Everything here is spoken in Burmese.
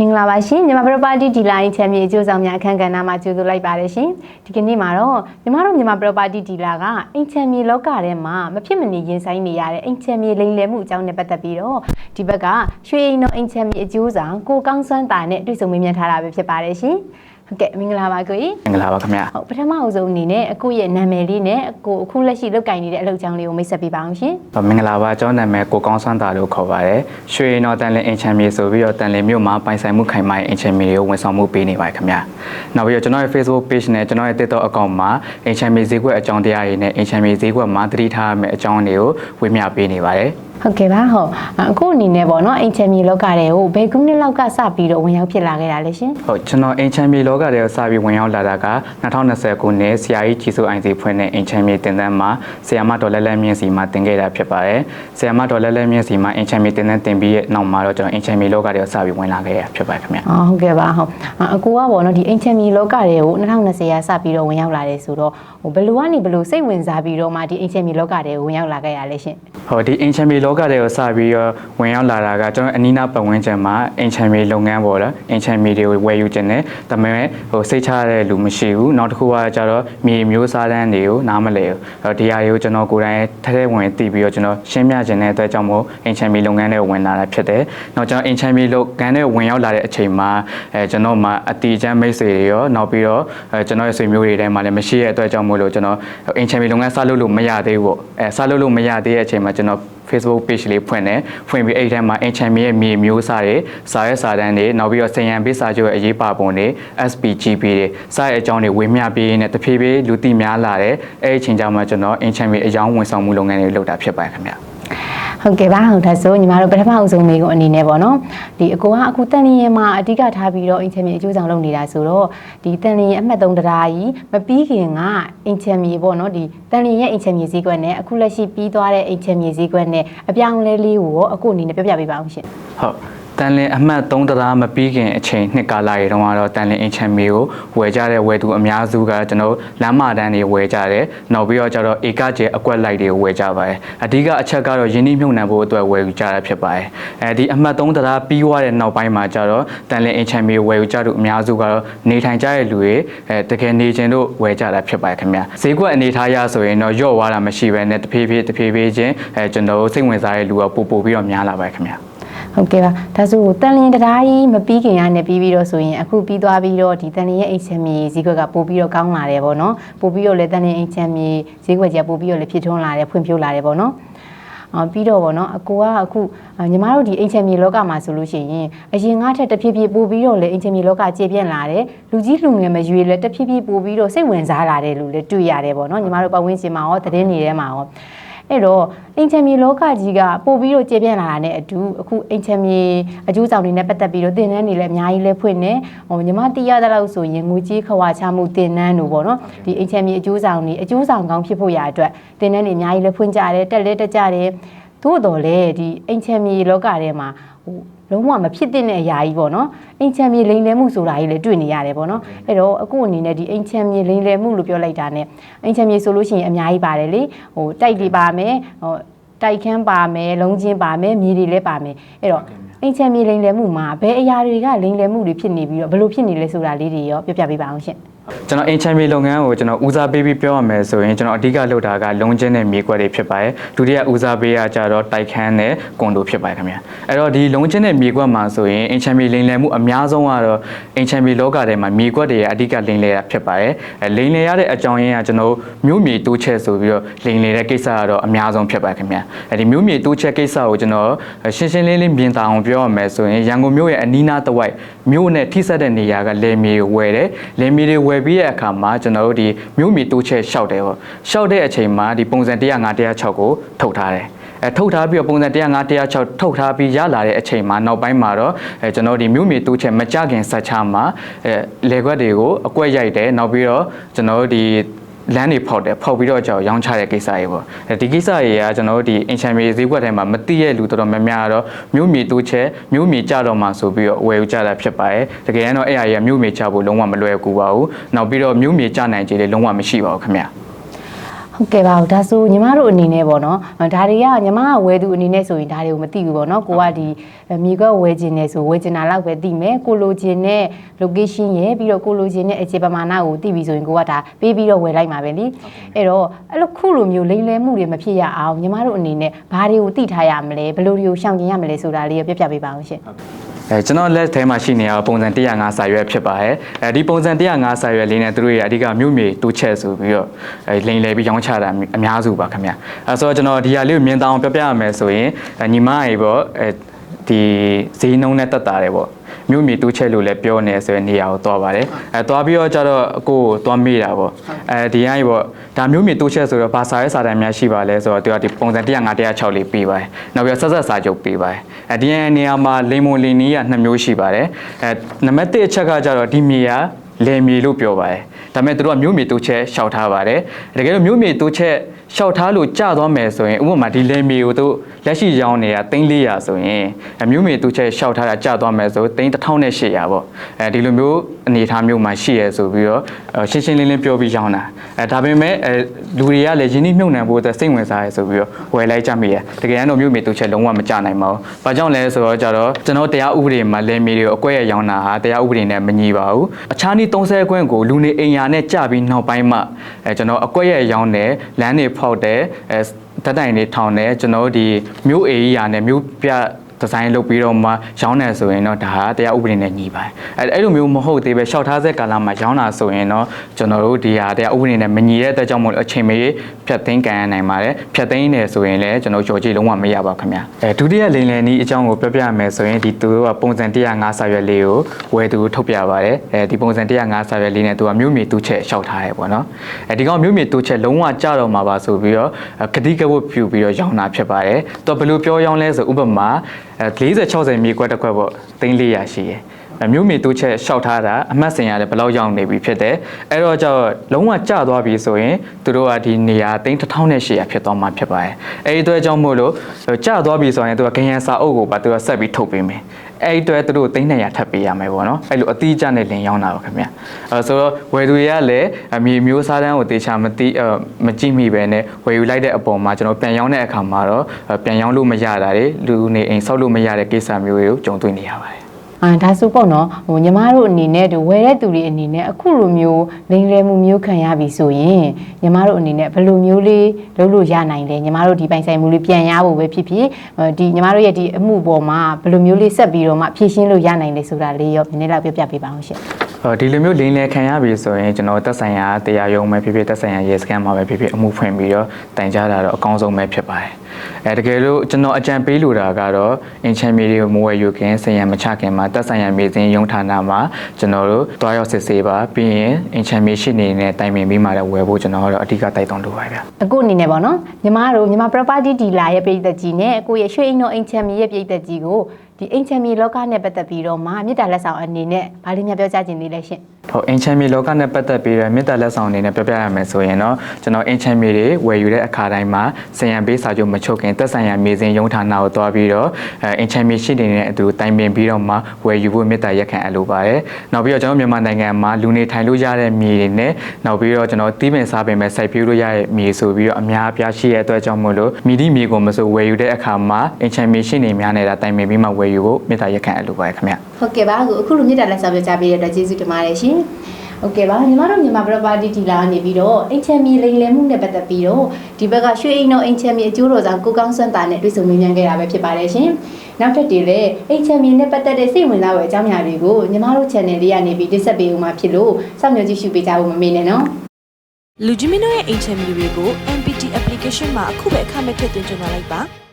မင်္ဂလာပါရှင်ညီမ property dealer ချမ်းမြေအကျိုးဆောင်များအခန်းကဏ္ဍမှာကြိုဆိုလိုက်ပါတယ်ရှင်ဒီကနေ့မှာတော့ညီမတို့ညီမ property dealer ကအိမ်ချမ်းမြေလောကထဲမှာမဖြစ်မနေရင်ဆိုင်နေရတဲ့အိမ်ချမ်းမြေလိမ်လည်မှုအကြောင်းနဲ့ပတ်သက်ပြီးတော့ဒီဘက်ကရွှေအိမ်တော်အိမ်ချမ်းမြေအကျိုးဆောင်ကိုကောင်းစွမ်းတာနဲ့တွေ့ဆုံမေးမြန်းထားတာပဲဖြစ်ပါတယ်ရှင် ဟုတ်ကဲ့မင်္ဂလာပါကိုကြီးမင်္ဂလာပါခင်ဗျာဟုတ်ပထမအဆုံးအနေနဲ့အခုရဲ့နာမည်လေးနဲ့အခုအခုလက်ရှိလုပ်ကင်နေတဲ့အလုပ်ကြောင်းလေးကိုမိတ်ဆက်ပေးပါအောင်ရှင်မင်္ဂလာပါကျွန်တော်နာမည်ကိုကောင်းဆန်းတာလို့ခေါ်ပါတယ်ရွှေနော်တန်လင်းအင်ချန်မီဆိုပြီးတော့တန်လင်းမြို့မှာပိုင်ဆိုင်မှုခိုင်မာတဲ့အင်ချန်မီတွေကိုဝန်ဆောင်မှုပေးနေပါတယ်ခင်ဗျာနောက်ပြီးတော့ကျွန်တော်ရဲ့ Facebook page နဲ့ကျွန်တော်ရဲ့ TikTok account မှာအင်ချန်မီဈေးကွက်အကြောင်းတရားတွေနဲ့အင်ချန်မီဈေးကွက်မှာသတိထားရမယ့်အကြောင်းတွေကိုဝေမျှပေးနေပါတယ် ဟုတ်ကဲ့ပါဟုတ်အခုအနေနဲ့ပေါ့နော်အိမ်ချမ်းမြေလောကတွေကိုဘယ်ခုနှစ်လောက်ကစပြီးတော့ဝင်ရောက်ဖြစ်လာခဲ့တာလဲရှင်ဟုတ်ကျွန်တော်အင်ချန်မီလောကတွေကိုစပြီးဝင်ရောက်လာတာက2020ခုနှစ်ဆရာကြီးကြီးစိုးအိုင်စီဖွင့်တဲ့အင်ချန်မီတင်တန်းမှာဆရာမဒေါ်လက်လက်မြင့်စီမှာတင်ခဲ့တာဖြစ်ပါတယ်ဆရာမဒေါ်လက်လက်မြင့်စီမှာအင်ချန်မီတင်တန်းတင်ပြီးရဲ့နောက်မှာတော့ကျွန်တော်အင်ချန်မီလောကတွေကိုစပြီးဝင်လာခဲ့ရဖြစ်ပါတယ်ခင်ဗျာအော်ဟုတ်ကဲ့ပါဟုတ်အကူကပေါ့နော်ဒီအိမ်ချမ်းမြေလောကတွေကို2020ရာစပြီးတော့ဝင်ရောက်လာတယ်ဆိုတော့ဟိုဘယ်လိုကနေဘယ်လိုစိတ်ဝင်စားပြီးတော့မှဒီအိမ်ချမ်းမြေလောကတွေကိုဝင်ရောက်လာခဲ့ရလဲရှင်ဟိုဒီအင်ချန်မီလောကတွေကိုစပြီးတော့ဝင်ရောက်လာတာကကျွန်တော်အနီးနားပတ်ဝန်းကျင်မှာအင်ချန်မီလုပ်ငန်းပေါ်လားအင်ချန်မီတွေကိုဝယ်ယူခြင်းနဲ့ဒါပေမဲ့ဟိုစိတ်ချရတဲ့လူမရှိဘူးနောက်တစ်ခုကကျတော့မြေမျိုးစားတန်းတွေကိုနားမလဲဘူးအဲ့တော့ဒီဟာတွေကိုကျွန်တော်ကိုယ်တိုင်ထဲထဲဝင်သိပြီးတော့ကျွန်တော်ရှင်းပြခြင်းတဲ့အတွက်ကြောင့်မို့အင်ချန်မီလုပ်ငန်းတွေဝင်လာတာဖြစ်တယ်နောက်ကျွန်တော်အင်ချန်မီလုပ်ငန်းတွေဝင်ရောက်လာတဲ့အချိန်မှာအဲကျွန်တော်မှာအတီချမ်းမိတ်ဆွေတွေရောနောက်ပြီးတော့အဲကျွန်တော်ရဲ့ဆွေမျိုးတွေထဲမှာလည်းမရှိတဲ့အတွက်ကြောင့်မို့လို့ကျွန်တော်အင်ချန်မီလုပ်ငန်းစလုပ်လို့မရသေးဘူးပေါ့အဲစလုပ်လို့မရသေးတဲ့အချိန်မှာကျွန်တော် Facebook page လေးဖွင့်တယ်ဖွင့်ပြီးအဲ့ဒီထဲမှာ ancient ရဲ့မြေမျိုးစားတွေစာရဲစာတန်းတွေနောက်ပြီးတော့ဆင်ရန်ပေးစာချုပ်ရဲ့အရေးပါပုံတွေ SPGP တွေစတဲ့အကြောင်းတွေဝေမျှပေးနေတဖြည်းဖြည်းလူသိများလာတယ်အဲ့ဒီအချိန်ကျမှကျွန်တော် ancient မြေအယောင်းဝန်ဆောင်မှုလုပ်ငန်းတွေလုပ်တာဖြစ်ပါတယ်ခင်ဗျာ ဟုတ်ကဲ့ပါဟုတ်ဒါဆိုညီမတို့ပထမအဆုံးမိကိုအနေနဲ့ပေါ့နော်ဒီအကူကအခုတန်လျင်မှာအဓိကထားပြီးတော့အိမ်ချမ်းမြေအကျိုးဆောင်လုပ်နေတာဆိုတော့ဒီတန်လျင်အမှတ်3တရားကြီးမပြီးခင်ကအိမ်ချမ်းမြေပေါ့နော်ဒီတန်လျင်ရဲ့အိမ်ချမ်းမြေဈေးကွက်နဲ့အခုလက်ရှိပြီးသွားတဲ့အိမ်ချမ်းမြေဈေးကွက်နဲ့အပြောင်းအလဲလေးကိုရောအခုအနေနဲ့ပြပြပေးပါအောင်ရှင်ဟုတ် တန်လင်အမှတ်3တရားမပြီးခင်အချိန်နှစ်ကာလရေတုန်းကတော့တန်လင်အင်ချန်မီကိုဝယ်ကြတဲ့ဝယ်သူအများစုကကျွန်တော်လမ်းမတန်းတွေဝယ်ကြတယ်နောက်ပြီးတော့ကျတော့ဧကကျဲအကွက်လိုက်တွေကိုဝယ်ကြပါတယ်အဓိကအချက်ကတော့ယင်းနှိမ့်မြုံနှံဖို့အတွက်ဝယ်ယူကြတာဖြစ်ပါတယ်အဲဒီအမှတ်3တရားပြီးသွားတဲ့နောက်ပိုင်းမှာကျတော့တန်လင်အင်ချန်မီကိုဝယ်ယူကြသူအများစုကတော့နေထိုင်ကြတဲ့လူတွေအဲတကယ်နေခြင်းတို့ဝယ်ကြတာဖြစ်ပါတယ်ခင်ဗျာဈေးကွက်အနေထားရဆိုရင်တော့ရော့သွားတာမရှိဘဲနဲ့တဖြည်းဖြည်းတဖြည်းဖြည်းချင်းအဲကျွန်တော်စိတ်ဝင်စားတဲ့လူကပို့ပို့ပြီးတော့များလာပါတယ်ခင်ဗျာ ဟုတ်ကဲ့ပါဒါဆိုတန်လျင်တရားကြီးမပြီးခင်ကနေပြီးပြီးတော့ဆိုရင်အခုပြီးသွားပြီးတော့ဒီတန်လျင်ရဲ့အိမ်ချမ်းမြေဈေးကွက်ကပို့ပြီးတော့ကောင်းလာတယ်ပေါ့နော်ပို့ပြီးတော့လည်းတန်လျင်အိမ်ချမ်းမြေဈေးကွက်ကြီးကပို့ပြီးတော့လည်းဖြစ်ထွန်းလာတယ်ဖွံ့ဖြိုးလာတယ်ပေါ့နော်အော်ပြီးတော့ဗောနော်အကိုကအခုညီမတို့ဒီအိမ်ချမ်းမြေလောကမှာဆိုလို့ရှိရင်အရင်ကထက်တဖြည်းဖြည်းပို့ပြီးတော့လေအိမ်ချမ်းမြေလောကကျေပြန့်လာတယ်လူကြီးလူငယ်မရွေးလဲတဖြည်းဖြည်းပို့ပြီးတော့စိတ်ဝင်စားလာတယ်လို့လည်းတွေ့ရတယ်ဗောနော်ညီမတို့ပတ်ဝန်းကျင်မှာရောသတင်းတွေထဲမှာရော အဲ့တော့အိမ်ချမ်းမြေလောကကြီးကပို့ပြီးတော့ကျေပြန့်လာတာနဲ့အတူအခုအိမ်ချမ်းမြေအကျိုးဆောင်တွေနဲ့ပတ်သက်ပြီးတော့တင်နန်းတွေလည်းအများကြီးလဲဖွင့်နေဟိုညီမတီးရတဲ့လောက်ဆိုရင်ငွေကြီးခွာချမှုတင်နန်းတို့ဗောနော်ဒီအိမ်ချမ်းမြေအကျိုးဆောင်တွေအကျိုးဆောင်ကောင်းဖြစ်ဖို့ရအတွက်တင်နန်းတွေအများကြီးလဲဖွင့်ကြတယ်တက်လဲတက်ကြတယ်သို့တော်လည်းဒီအိမ်ချမ်းမြေလောကထဲမှာဟို လုံးဝမဖြစ်တဲ့အရာကြီးပေါ့နော်အိမ်ချမ်းမြေလိမ်လည်မှုဆိုတာကြီးလည်းတွေ့နေရတယ်ပေါ့နော်အဲ့တော့အခုအနေနဲ့ဒီအိမ်ချမ်းမြေလိမ်လည်မှုလို့ပြောလိုက်တာ ਨੇ အိမ်ချမ်းမြေဆိုလို့ရှိရင်အများကြီးပါတယ်လေဟိုတိုက်တွေပါမယ်ဟိုတိုက်ခန်းပါမယ်လုံးချင်းပါမယ်မြေတွေလည်းပါမယ်အဲ့တော့အိမ်ချမ်းမြေလိမ်လည်မှုမှာဘယ်အရာတွေကလိမ်လည်မှုတွေဖြစ်နေပြီးတော့ဘယ်လိုဖြစ်နေလဲဆိုတာလေးတွေရောပြပြပေးပါအောင်ရှင် ကျွန်တော်အင်ချန်မီလုပ်ငန်းကိုကျွန်တော်ဦးစားပေးပြီးပြောရမယ်ဆိုရင်ကျွန်တော်အဓိကလုပ်တာကလုံးချင်းနဲ့မြေကွက်တွေဖြစ်ပါတယ်ဒုတိယဦးစားပေးရကြတော့တိုက်ခန်းနဲ့ကွန်ဒိုဖြစ်ပါတယ်ခင်ဗျာအဲ့တော့ဒီလုံးချင်းနဲ့မြေကွက်မှာဆိုရင်အင်ချန်မီလိမ်လည်မှုအများဆုံးကတော့အင်ချန်မီလောကထဲမှာမြေကွက်တွေကအဓိကလိမ်လည်တာဖြစ်ပါတယ်အဲလိမ်လည်ရတဲ့အကြောင်းရင်းကကျွန်တော်မြို့မြေတိုးချက်ဆိုပြီးတော့လိမ်လည်တဲ့ကိစ္စကတော့အများဆုံးဖြစ်ပါတယ်ခင်ဗျာအဲဒီမြို့မြေတိုးချက်ကိစ္စကိုကျွန်တော်ရှင်းရှင်းလင်းလင်းပြင်တာအောင်ပြောရမယ်ဆိုရင်ရန်ကုန်မြို့ရဲ့အနီးနားတစ်ဝိုက်မြို့နဲ့ထိစပ်တဲ့နေရာကလယ်မြေကိုဝယ်တယ်လယ်မြေတွေဝယ်ပြီးတဲ့အခါမှာကျွန်တော်တို့ဒီမြို့မြေတိုးချက်ရှောက်တယ်ပေါ့ရှောက်တဲ့အချိန်မှာဒီပုံစံ105 106ကိုထုတ်ထားတယ်အဲထုတ်ထားပြီးတော့ပုံစံ105 106ထုတ်ထားပြီးရလာတဲ့အချိန်မှာနောက်ပိုင်းမှာတော့အဲကျွန်တော်ဒီမြို့မြေတိုးချက်မကြခင်ဆက်ချမှာအဲလေခွက်တွေကိုအကွက်ရိုက်တယ်နောက်ပြီးတော့ကျွန်တော်တို့ဒီ လမ်းတွေဖောက်တယ်ဖောက်ပြီးတော့ကြောက်ရောင်းချတဲ့ကိစ္စတွေပေါ့အဲဒီကိစ္စတွေကကျွန်တော်တို့ဒီအင်ချန်မီဈေးကွက်ထဲမှာမသိရဲ့လူတော်တော်များများကတော့မြို့မြေတိုးချက်မြို့မြေကြတော့မှဆိုပြီးတော့ဝယ်ယူကြတာဖြစ်ပါတယ်တကယ်တော့အဲ့အရာကြီးကမြို့မြေကြဖို့လုံးဝမလွယ်ကူပါဘူးနောက်ပြီးတော့မြို့မြေကြနိုင်ခြေလည်းလုံးဝမရှိပါဘူးခင်ဗျာ ဟဟုတ်ကဲ့ပါဟုတ်ဒါဆိုညီမတို့အနေနဲ့ပေါ့နော်ဒါတွေကညီမကဝယ်သူအနေနဲ့ဆိုရင်ဒါတွေကိုမသိဘူးပေါ့နော်ကိုကဒီမြေကွက်ဝယ်ခြင်းနဲ့ဆိုဝယ်ချင်တာလောက်ပဲသိမယ်ကိုလိုချင်တဲ့ location ရယ်ပြီးတော့ကိုလိုချင်တဲ့အခြေပမာဏကိုသိပြီဆိုရင်ကိုကဒါပေးပြီးတော့ဝယ်လိုက်မှာပဲလीအဲ့တော့အဲ့လိုခုလိုမျိုးလိမ်လည်မှုတွေမဖြစ်ရအောင်ညီမတို့အနေနဲ့ဘာတွေကိုသိထားရမလဲဘယ်လိုတွေကိုရှောင်ကျဉ်ရမလဲဆိုတာလေးကိုပြပြပေးပါအောင်ရှင် အဲကျွန်တော်လက်ထဲမှာရှိနေတာပုံစံ105စာရွက်ဖြစ်ပါတယ်အဲဒီပုံစံ105စာရွက်လေးနဲ့သူတို့ရဲ့အဓိကမြို့မြေတိုးချက်ဆိုပြီးတော့အဲလိန်လေပြီးရောင်းချတာအများစုပါခင်ဗျအဲဆိုတော့ကျွန်တော်ဒီဟာလေးကိုမြင်တောင်ပြပြရမယ်ဆိုရင်အဲညီမရေပေါ့အဲ ဒီဈေးနှုန်းနဲ့တက်တာတယ်ပေါ့မြို့မြေတိုးချက်လို့လည်းပြောနေဆိုတဲ့နေရာကိုသွားပါတယ်အဲသွားပြီးတော့ကျတော့အကိုကိုသွားမေးတာပေါ့အဲဒီကနေပေါ့ဒါမြို့မြေတိုးချက်ဆိုတော့ဘာစာရဲစာတမ်းများရှိပါလဲဆိုတော့သူကဒီပုံစံ105 106လေးပေးပါတယ်နောက်ပြီးတော့ဆက်ဆက်စာချုပ်ပေးပါတယ်အဲဒီနေရာမှာလိန်မွန်လီနီးကနှစ်မျိုးရှိပါတယ်အဲနံပါတ်1အချက်ကကျတော့ဒီမြေကလယ်မြေလို့ပြောပါတယ်ဒါပေမဲ့သူတို့ကမြို့မြေတိုးချက်ရှောက်ထားပါတယ်တကယ်လို့မြို့မြေတိုးချက် ရှောက်ထားလို့ကြာသွားမယ်ဆိုရင်ဥပမာဒီလယ်မြေကိုသူလက်ရှိရောင်းနေတာ3400ဆိုရင်အမျိုးမြေတိုးချက်ရှောက်ထားတာကြာသွားမယ်ဆို3800ပေါ့အဲဒီလိုမျိုးအနေအထားမျိုးမှာရှိရဲဆိုပြီးတော့ရှင်းရှင်းလင်းလင်းပြောပြီးရောင်းတာအဲဒါပေမဲ့အဲလူတွေကလည်းယင်းနှိမ့်နှံဖို့အတွက်စိတ်ဝင်စားရဲဆိုပြီးတော့ဝယ်လိုက်ကြမိရတကယ်တော့မြို့မြေတိုးချက်လုံးဝမကြနိုင်ပါဘူး။ဘာကြောင့်လဲဆိုတော့ကြတော့ကျွန်တော်တရားဥပဒေမှာလယ်မြေတွေကိုအကွက်ရရောင်းတာဟာတရားဥပဒေနဲ့မညီပါဘူး။အခြားနည်း30ခွင့်ကိုလူနေအိမ်ယာနဲ့ကြပြီးနောက်ပိုင်းမှအဲကျွန်တော်အကွက်ရရောင်းတယ်လမ်းတွေဖောက်တယ်အဲဓာတ်တိုင်တွေထောင်တယ်ကျွန်တော်တို့ဒီမြို့အေရီယာနဲ့မြို့ပြ ဒီဇိုင်းလုပ်ပြီးတော့မှရောင်းတယ်ဆိုရင်တော့ဒါဟာတရားဥပဒေနဲ့ညီပါတယ်အဲအဲ့လိုမျိုးမဟုတ်သေးပဲရှောက်ထားတဲ့ကာလမှာရောင်းတာဆိုရင်တော့ကျွန်တော်တို့ဒီဟာတရားဥပဒေနဲ့မညီတဲ့အတွက်ကြောင့်မို့လို့အချိန်မေးဖြတ်သိမ်းကန်ရနိုင်ပါတယ်ဖြတ်သိမ်းနေဆိုရင်လည်းကျွန်တော်ကြော်ကြည့်လုံးဝမရပါဘူးခင်ဗျာအဲဒုတိယလိန်လယ်နီးအကြောင်းကိုပြောပြရမယ်ဆိုရင်ဒီသူတို့ကပုံစံ105စာရွက်လေးကိုဝယ်သူထုတ်ပြပါတယ်အဲဒီပုံစံ105စာရွက်လေးနဲ့သူကမြို့မြေတူးချက်ရှောက်ထားရဲပေါ့နော်အဲဒီကောင်မြို့မြေတူးချက်လုံးဝကြတော့မှာပါဆိုပြီးတော့ဂတိကဝတ်ပြူပြီးတော့ရောင်းတာဖြစ်ပါတယ်သူကဘယ်လိုပြောရောင်းလဲဆိုဥပမာအဲ40 60မြေခွက်တစ်ခွက်ပေါ့3400ရှိရယ်အ မျိုးမြေတိုးချက်ရှောက်ထားတာအမှတ်စင်ရတယ်ဘယ်လောက်ရောက်နေပြီဖြစ်တယ်အဲ့တော့ကျတော့လုံးဝကျသွားပြီဆိုရင်သူတို့ကဒီနေရာသိန်း1800ဖြစ်သွားမှာဖြစ်ပါတယ်အဲ့ဒီအတွက်ကြောင့်မို့လို့ကျသွားပြီဆိုရင်သူကဂရန်စာအုပ်ကိုပါသူကဆက်ပြီးထုတ်ပေးမယ်အဲ့ဒီအတွက်သူတို့သိန်း200ထပ်ပေးရမယ်ပေါ့နော်အဲ့လိုအတိအကျနဲ့လင်ရောက်တာပါခင်ဗျအဲဆိုတော့ဝယ်သူတွေကလည်းအမြေမျိုးစားတန်းကိုတေချာမသိမကြည့်မိပဲနဲ့ဝယ်ယူလိုက်တဲ့အပေါ်မှာကျွန်တော်ပြန်ရောင်းတဲ့အခါမှာတော့ပြန်ရောင်းလို့မရတာတွေလူနေအိမ်ဆောက်လို့မရတဲ့ကိစ္စမျိုးတွေကိုကြုံတွေ့နေရပါတယ် အာဒါဆိုပေါ့နော်ဟိုညီမတို့အနေနဲ့ဒီဝယ်တဲ့သူတွေအနေနဲ့အခုလိုမျိုးလိမ်လည်မှုမျိုးခံရပြီဆိုရင်ညီမတို့အနေနဲ့ဘယ်လိုမျိုးလေးလုပ်လို့ရနိုင်လဲညီမတို့ဒီပိုင်ဆိုင်မှုလေးပြန်ရဖို့ပဲဖြစ်ဖြစ်ဒီညီမတို့ရဲ့ဒီအမှုပေါ်မှာဘယ်လိုမျိုးလေးဆက်ပြီးတော့မှဖြည့်ရှင်းလို့ရနိုင်လဲဆိုတာလေးရောနည်းနည်းလောက်ပြပြပေးပါအောင်ရှင်ဟော ဒီလိုမျိုးလိန်လည်ခံရပြီဆိုရင်ကျွန်တော်သက်ဆိုင်ရာတရားရုံးပဲဖြစ်ဖြစ်သက်ဆိုင်ရာရဲစခန်းမှာပဲဖြစ်ဖြစ်အမှုဖွင့်ပြီးတော့တိုင်ကြားတာတော့အကောင်းဆုံးပဲဖြစ်ပါတယ်အဲတကယ်လို့ကျွန်တော်အကြံပေးလိုတာကတော့အင်ချန်မီတွေကိုမဝယ်ယူခင်ဆင်ရံမချခင်မှာသက်ဆိုင်ရာမြေစင်းရုံးဌာနမှာကျွန်တော်တို့တွားရောက်စစ်ဆေးပါပြီးရင်အင်ချန်မီရှိနေတဲ့တိုင်ပင်ပြီးမှလည်းဝယ်ဖို့ကျွန်တော်ကတော့အဓိကတိုက်တွန်းလိုပါဗျာအခုအနေနဲ့ပေါ့နော်ညီမတို့ညီမ property dealer ရဲ့ပြည်သက်ကြီးနဲ့အခုရဲ့ရွှေအိမ်တော်အိမ်ချမ်းမြေရဲ့ပြည်သက်ကြီးကို ဒီအိမ်ချမ်းမြေလောကနဲ့ပတ်သက်ပြီးတော့မှမြေတားလက်ဆောင်အနေနဲ့ဗာလေးများပြောကြခြင်းသေးလဲရှင်ဟုတ်အင်ချန်မီလောကနဲ့ပတ်သက်ပြီးတော့မေတ္တာလက်ဆောင်အနေနဲ့ပြောပြရမယ်ဆိုရင်တော့ကျွန်တော်အင်ချန်မီတွေဝယ်ယူတဲ့အခါတိုင်းမှာဆင်ရံပေးစာချုပ်မချုပ်ခင်သက်ဆိုင်ရာမြေစင်ရုံးဌာနကိုတွားပြီးတော့အဲအင်ချန်မီရှိနေတဲ့အတူတိုင်ပင်ပြီးတော့မှဝယ်ယူဖို့မေတ္တာရက်ခံအပ်လိုပါတယ်။နောက်ပြီးတော့ကျွန်တော်မြန်မာနိုင်ငံမှာလူနေထိုင်လို့ရတဲ့မြေတွေနဲ့နောက်ပြီးတော့ကျွန်တော်တီးပင်စားပင်ပဲစိုက်ပျိုးလို့ရတဲ့မြေဆိုပြီးတော့အများအပြားရှိတဲ့အတွက်ကြောင့်မို့လို့မြေဒီမြေကိုမဆိုဝယ်ယူတဲ့အခါမှာအင်ချန်မီရှိနေများနေတာတိုင်ပင်ပြီးမှဝယ်ယူဖို့မေတ္တာရက်ခံအပ်လိုပါတယ်ခင်ဗျ။ဟုတ်ကဲ့ပါအခုအခုလိုမြေတားလက်ဆောင်ပြောကြပေးတဲ့အတွက်ကျေးဇူးတင်ပါတယ်ရှင်ဟုတ်ကဲ့ပါညီမတို့မြန်မာ property dealer ကနေပြီးတော့အိမ်ချမ်းမြေလိမ်လည်မှုနဲ့ပတ်သက်ပြီးတော့ဒီဘက်ကရွှေအိမ်တော်အိမ်ချမ်းမြေအကျိုးတော်ဆောင်ကိုကောင်းစွမ်းတာနဲ့တွေ့ဆုံမေးမြန်းခဲ့တာပဲဖြစ်ပါတယ်ရှင်နောက်ထပ်တည်းလည်းအိမ်ချမ်းမြေနဲ့ပတ်သက်တဲ့စိတ်ဝင်စားဖွယ်အကြောင်းအရာတွေကိုညီမတို့ channel လေးကနေပြီးတင်ဆက်ပေးဦးမှာဖြစ်လို့စောင့်မျှော်ကြည့်ရှုပေးကြဖို့မမေ့နဲ့နော်လူကြီးမင်းတို့ရဲ့အိမ်ချမ်းမီတွေကို MPT application မှာအခုပဲအခမဲ့ထည့်သွင်းကြလိုက်ပါ